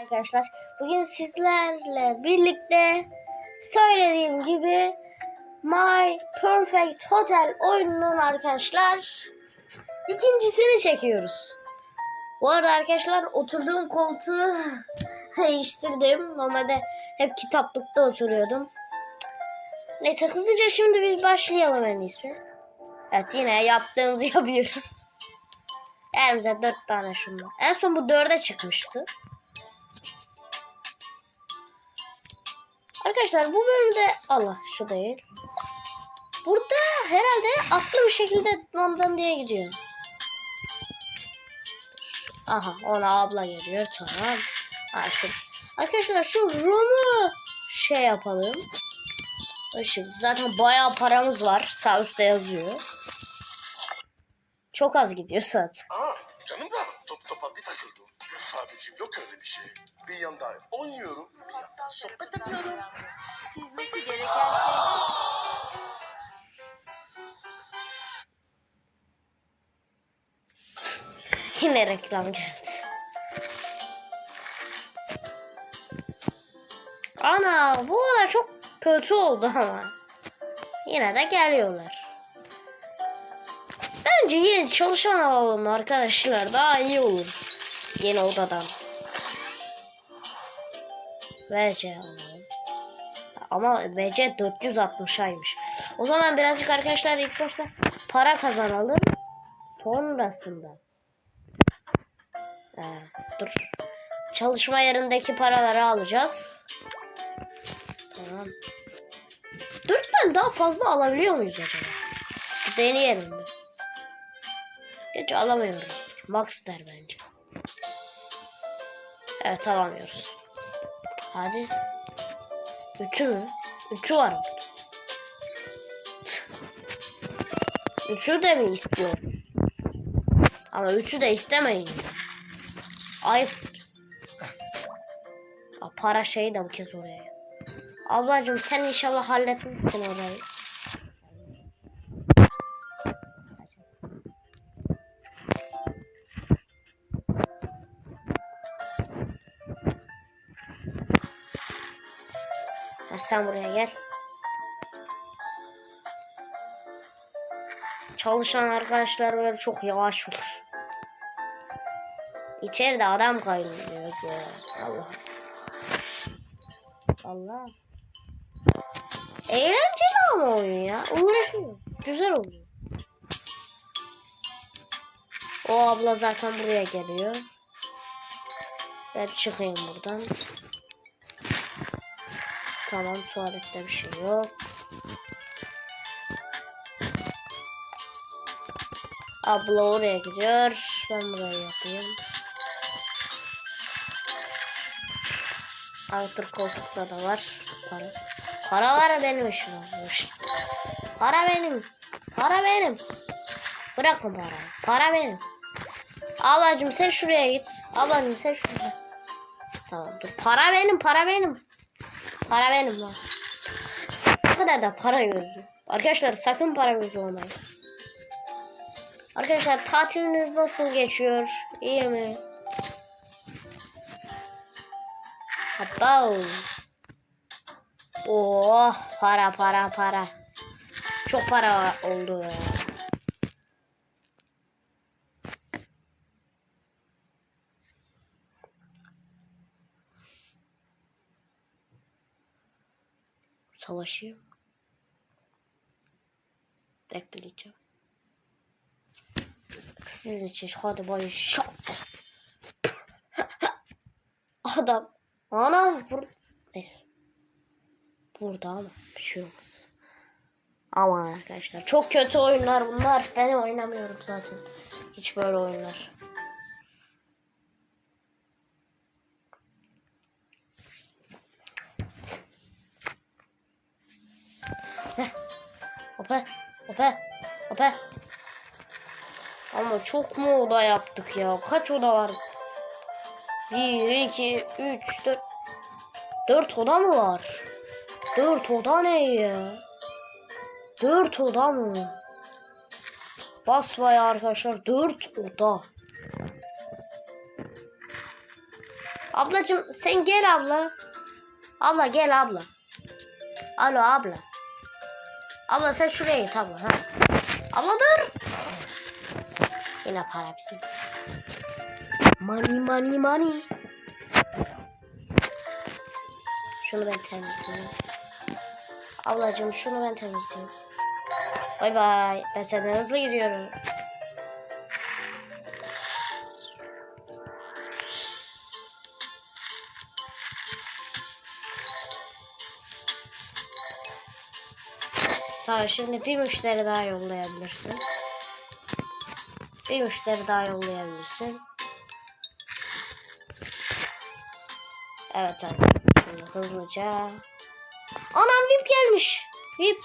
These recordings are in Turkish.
Arkadaşlar bugün sizlerle birlikte söylediğim gibi My Perfect Hotel oyununun arkadaşlar ikincisini çekiyoruz. Bu arada arkadaşlar oturduğum koltuğu değiştirdim. Normalde hep kitaplıkta oturuyordum. Neyse hızlıca şimdi biz başlayalım en iyisi. Evet yine yaptığımızı yapıyoruz. Elimize dört tane şundan. En son bu dörde çıkmıştı. Arkadaşlar bu bölümde Allah şu değil. Burada herhalde aklı bir şekilde ondan diye gidiyor. Aha ona abla geliyor tamam. Ha, şu. Arkadaşlar şu room'u şey yapalım. Şimdi zaten bayağı paramız var. Sağ üstte yazıyor. Çok az gidiyor zaten. Yine reklam geldi. Ana bu olay çok kötü oldu ama. Yine de geliyorlar. Bence yeni çalışan alalım arkadaşlar. Daha iyi olur. Yeni odadan. VC alalım. Ama VC 460 aymış. O zaman birazcık arkadaşlar ilk başta para kazanalım. Sonrasında. Ee, dur. Çalışma yerindeki paraları alacağız. Tamam. Dörtten daha fazla alabiliyor muyuz acaba? Deneyelim? Geç alamıyoruz. Max der bence. Evet alamıyoruz. Hadi. Üçü mü? Üçü var burada. Üçü de mi istiyor? Ama üçü de istemeyin. Ayıp. Aa, para şeyi de bu kez oraya. Ablacığım sen inşallah halletmişsin orayı. Sen, sen buraya gel. Çalışan arkadaşlar böyle çok yavaş olur. İçeride adam kaynıyor ya. Allah. Allah. Eğlenceli ama oyun ya. Uğraşıyor. Güzel oluyor. O abla zaten buraya geliyor. Ben çıkayım buradan. Tamam tuvalette bir şey yok. Abla oraya gidiyor. Ben buraya yapayım. Arthur koltukta da var. Para. Paralar benim işim. Para benim. Para benim. Bırakın parayı. Para benim. Ablacım sen şuraya git. Ablacım sen şuraya. Tamam dur. Para benim. Para benim. Para benim lan. Ne kadar da para gözü. Arkadaşlar sakın para gözü olmayın. Arkadaşlar tatiliniz nasıl geçiyor? İyi mi? Hatta Oh para para para. Çok para oldu ya. Savaşıyor. Bekleyeceğim. Sizin hadi bay şok. Adam. Anam vur. Neyse. Burada ama bir şey olmaz. Aman arkadaşlar çok kötü oyunlar bunlar. Ben oynamıyorum zaten. Hiç böyle oyunlar. Heh. Hopa. Hopa. Hopa. Ama çok mu oda yaptık ya? Kaç oda var? 1, 2, 3, 4. 4 oda mı var? 4 oda ne ya? 4 oda mı? Basbaya arkadaşlar 4 oda. Ablacım sen gel abla. Abla gel abla. Alo abla. Abla sen şuraya git abla. Ha. Abla dur. Yine para bizim. Money money money. Şunu ben temizleyeyim. Ablacığım şunu ben temizleyeyim. Bay bay. Ben senden hızlı gidiyorum. Tamam şimdi bir müşteri daha yollayabilirsin. Bir müşteri daha yollayabilirsin. Evet abi. Şimdi hızlıca. Anam VIP gelmiş. VIP.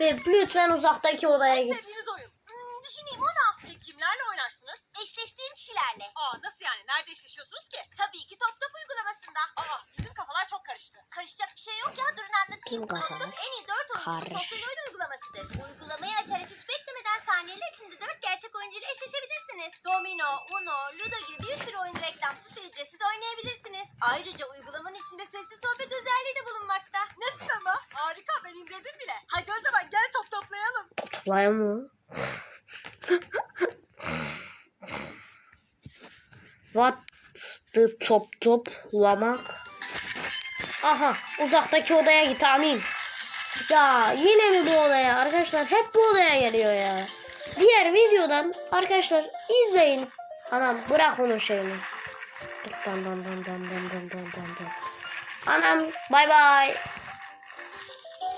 VIP lütfen uzaktaki odaya git. Hmm, düşüneyim ona. Peki kimlerle oynarsınız? Eşleştiğim kişilerle. Aa nasıl yani? Nerede eşleşiyorsunuz ki? Tabii ki Top Top uygulamasında. Aa bizim kafalar çok karıştı. Karışacak bir şey yok ya. Durun anlatayım. Kim kafalar? En iyi 4 oyuncu sosyal oyun uygulamasıdır. Uygulamayı açarak hiç beklemeden saniyeler içinde 4 gerçek oyuncuyla eşleşebilirsiniz. Domino, Uno, Ludo gibi bir sürü oyun reklamsız ve ücretsiz oynayabilirsiniz. Ayrıca uygulamanın içinde sesli sohbet özelliği de bulunmakta. Nasıl ama? Harika ben indirdim bile. Hadi o zaman gel top toplayalım. Toplayı mı? What the top toplamak? Aha uzaktaki odaya git amin. Ya yine mi bu odaya? Arkadaşlar hep bu odaya geliyor ya. Diğer videodan arkadaşlar izleyin. Anam bırak onun şeyini. Dan dan dan dan dan dan dan dan. Anam bay bay.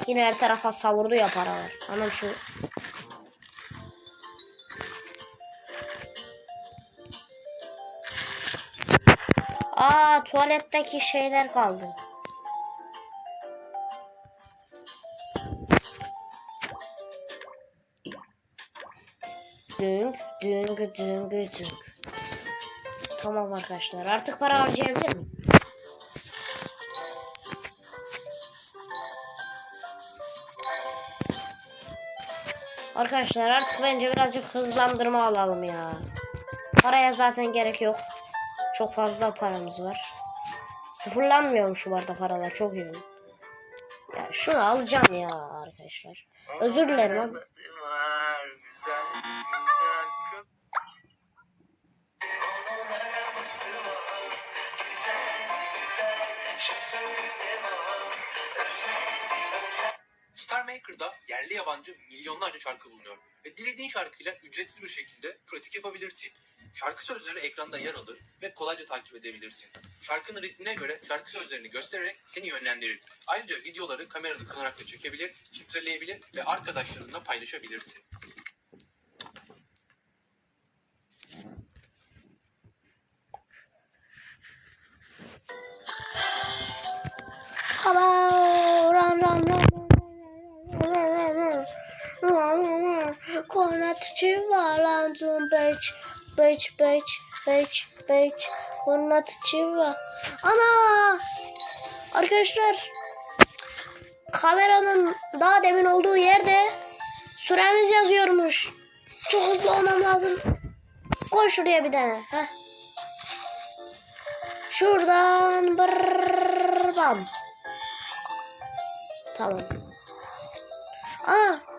Yine her tarafa savurdu ya paralar. Anam şu Aa tuvaletteki şeyler kaldı. Dünk, dünk, dünk, dünk. Tamam arkadaşlar. Artık para harcayabilir miyim? Arkadaşlar artık bence birazcık hızlandırma alalım ya. Paraya zaten gerek yok. Çok fazla paramız var. Sıfırlanmıyormuş bu arada paralar çok iyi. Ya şunu alacağım ya arkadaşlar. Özür dilerim ama. Maker'da yerli yabancı milyonlarca şarkı bulunuyor ve dilediğin şarkıyla ücretsiz bir şekilde pratik yapabilirsin. Şarkı sözleri ekranda yer alır ve kolayca takip edebilirsin. Şarkının ritmine göre şarkı sözlerini göstererek seni yönlendirir. Ayrıca videoları kamerada kullanarak da çekebilir, filtreleyebilir ve arkadaşlarınla paylaşabilirsin. Hello, run, run, run. Konnichiwa, Lanzun Beach, Beach, Beach, Beach, Beach. Konnichiwa. Ana! Arkadaşlar, kameranın daha demin olduğu yerde süremiz yazıyormuş. Çok hızlı olmam lazım. Koy şuraya bir tane. Heh. Şuradan bam. Tamam. Aa,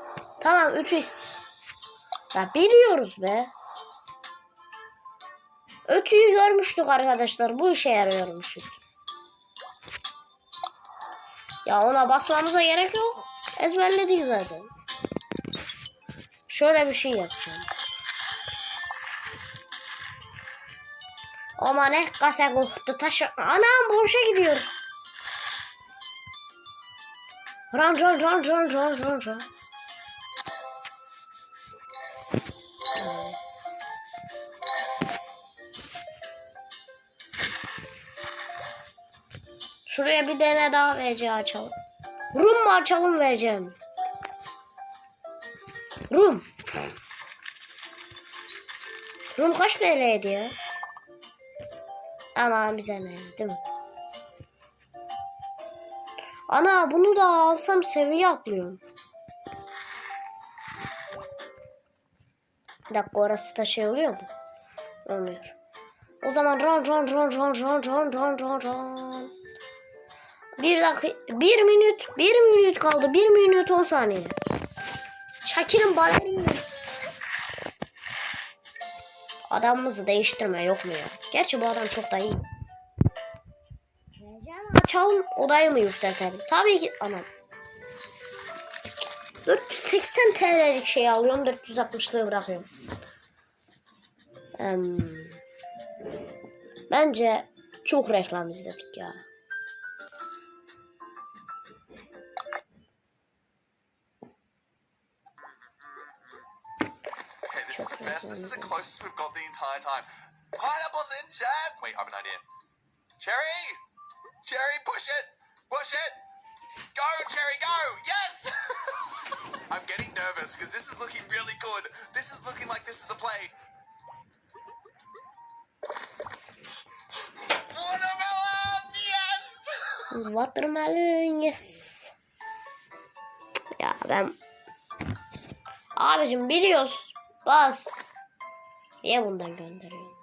tamam 3 ist. Ya biliyoruz be. Ötüyü görmüştük arkadaşlar. Bu işe yarıyormuş. Ya ona basmamıza gerek yok. Ezberledik zaten. Şöyle bir şey yapacağım. Ama ne kasa koktu taş. Anam boşa gidiyor. Run run run run run run run. Bir tane daha VC açalım. Rum mu açalım vereceğim? Rum. Rum kaç TL'ydi ya? Aman bize ne değil mi? Ana bunu da alsam seviye atlıyorum. Bir dakika orası da şey oluyor mu? Olmuyor. O zaman run run run run run run run run run. Bir dakika, bir minut, bir minut kaldı. Bir minut on saniye. Şakir'in balerini. Adamımızı değiştirme yok mu ya? Gerçi bu adam çok da iyi. Açalım odayı mı yükseltelim? Tabii ki anam. 480 TL'lik şey alıyorum 460'lığı bırakıyorum. Em, bence çok reklam izledik ya. This is the. Closest we've got the entire time. Pineapples in chat. Wait, I have an idea. Cherry, Cherry, push it, push it. Go, Cherry, go. Yes. I'm getting nervous because this is looking really good. This is looking like this is the play. Watermelon, yes. Watermelon yes. Ya ben Abicim biliyoruz. Bas. Niye bundan gönderiyorsun?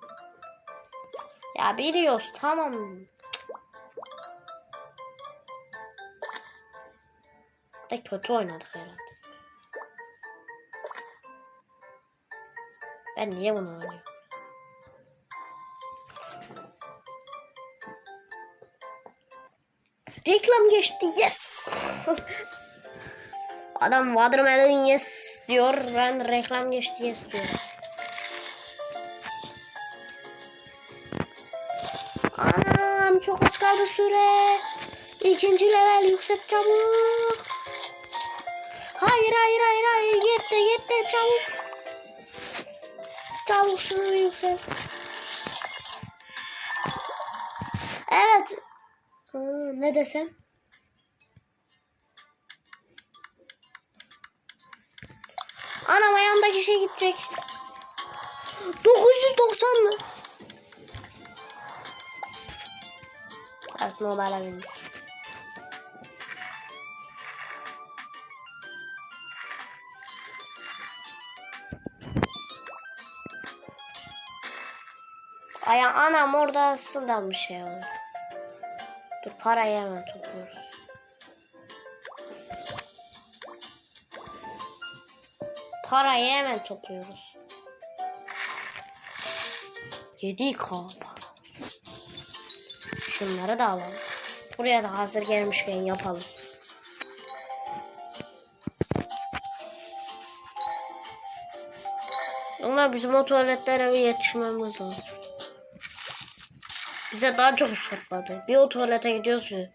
Ya biliyoruz tamam. Da kötü oynadık herhalde. Ben niye bunu oynuyorum? Reklam geçti. Yes. Adam watermelon yes diyor. Ben reklam geçti yes diyor. Çok az kaldı süre. İkinci level yükselt çabuk. Hayır hayır hayır hayır gitti gitti çabuk. Çabuk şunu yükselt. Evet. Aa, ne desem? Anam ayağımdaki şey gidecek. 990 mı? As normalmente. Ay anam orada sıdan bir şey oldu. Dur parayı hemen topluyoruz. Parayı hemen topluyoruz. 7 k. Şunları da alalım. Buraya da hazır gelmişken yapalım. Onlar bizim o tuvaletlere yetişmemiz lazım. Bize daha çok iş yapmadı. Bir o tuvalete gidiyoruz bir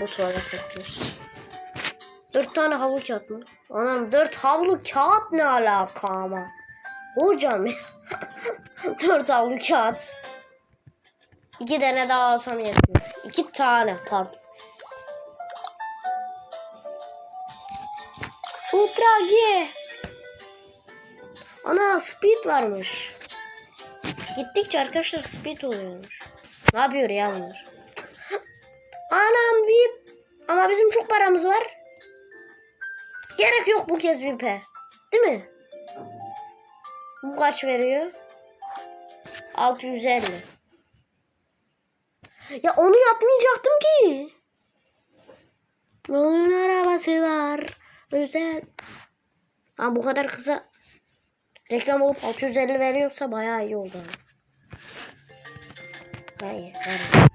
bu tuvalete gidiyoruz. Dört tane havlu kağıt mı? Anam dört havlu kağıt ne alaka ama? Hocam ya. dört havlu kağıt. İki tane daha alsam yetiyor. İki tane pardon. Upragi. Ana speed varmış. Gittikçe arkadaşlar speed oluyormuş. Ne yapıyor ya bunlar? Anam VIP. Ama bizim çok paramız var. Gerek yok bu kez VIP'e. Değil mi? Bu kaç veriyor? 650. Ya onu yapmayacaktım ki. Onun arabası var. Özel. Ama bu kadar kısa reklam olup 650 veriyorsa bayağı iyi oldu. Hayır, hayır.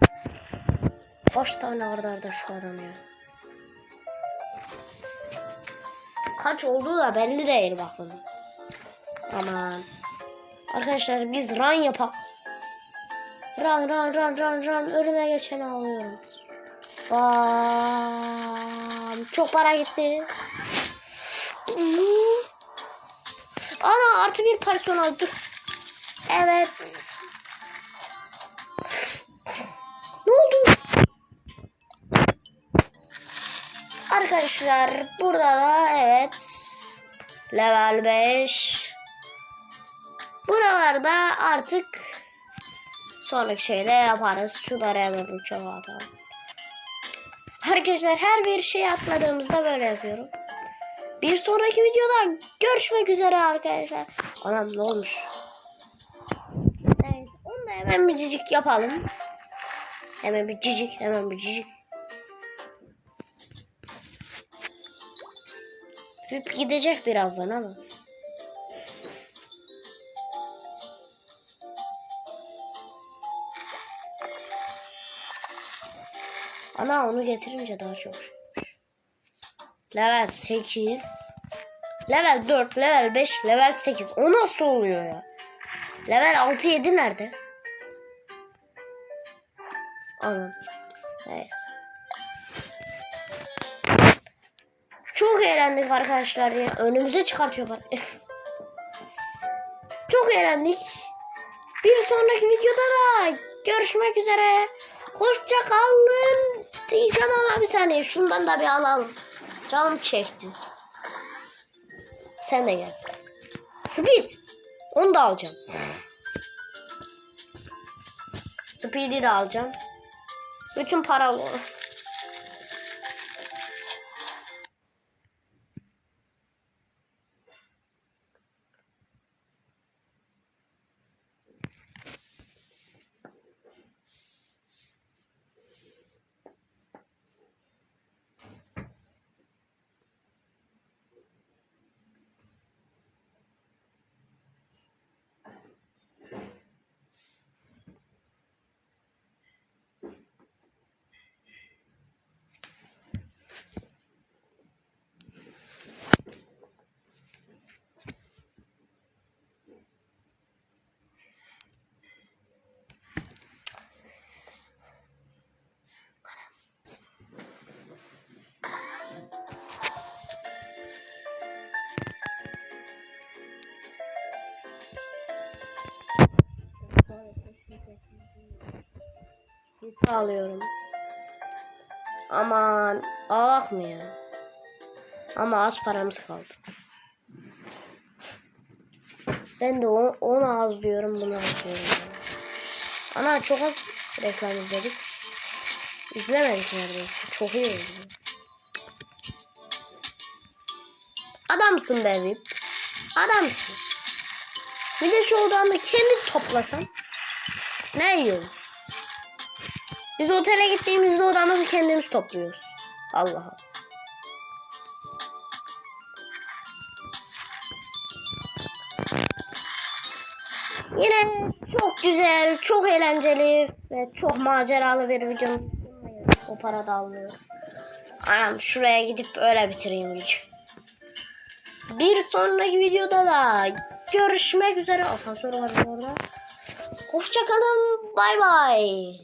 Kaç tane arda arda şu adam ya. Kaç olduğu da belli değil bakın. Aman. Arkadaşlar biz run yapak. Run run run run run. Önüme geçeni alıyorum. Bam. Çok para gitti. Ana artı bir personel dur. Evet. Ne oldu? Arkadaşlar burada da evet. Level 5. Buralarda artık sonraki şeyle yaparız. Şunları hemen uçağa atalım. Arkadaşlar her bir şey atladığımızda böyle yapıyorum. Bir sonraki videoda görüşmek üzere arkadaşlar. Anam ne olmuş? Neyse onu da hemen bir cicik yapalım. Hemen bir cicik, hemen bir cicik. Rip gidecek birazdan ama. Ana onu getirince daha çok. Level 8. Level 4, level 5, level 8. O nasıl oluyor ya? Level 6 7 nerede? Anam. Neyse. Çok eğlendik arkadaşlar ya. Önümüze çıkartıyor bak. Çok eğlendik. Bir sonraki videoda da görüşmek üzere. Hoşça kalın. Bir saniye şundan da bir alalım. Canım çekti. Sen de gel. Speed. Onu da alacağım. Speed'i de alacağım. Bütün para Yük alıyorum. Aman alak mı ya? Ama az paramız kaldı. Ben de o- onu az diyorum bunu az diyorum. Ana çok az reklam izledik. İzlemedik neredeyse. Çok iyi oldu. Adamsın be Vip. Adamsın. Bir de şu odanda kendi toplasan. Ne olur. Biz otele gittiğimizde odamızı kendimiz topluyoruz. Allah Allah. Yine çok güzel, çok eğlenceli ve çok maceralı bir video. O para da almıyor. Anam şuraya gidip öyle bitireyim video. Bir sonraki videoda da görüşmek üzere. Asansör var orada. Hoşçakalın. Bay bay.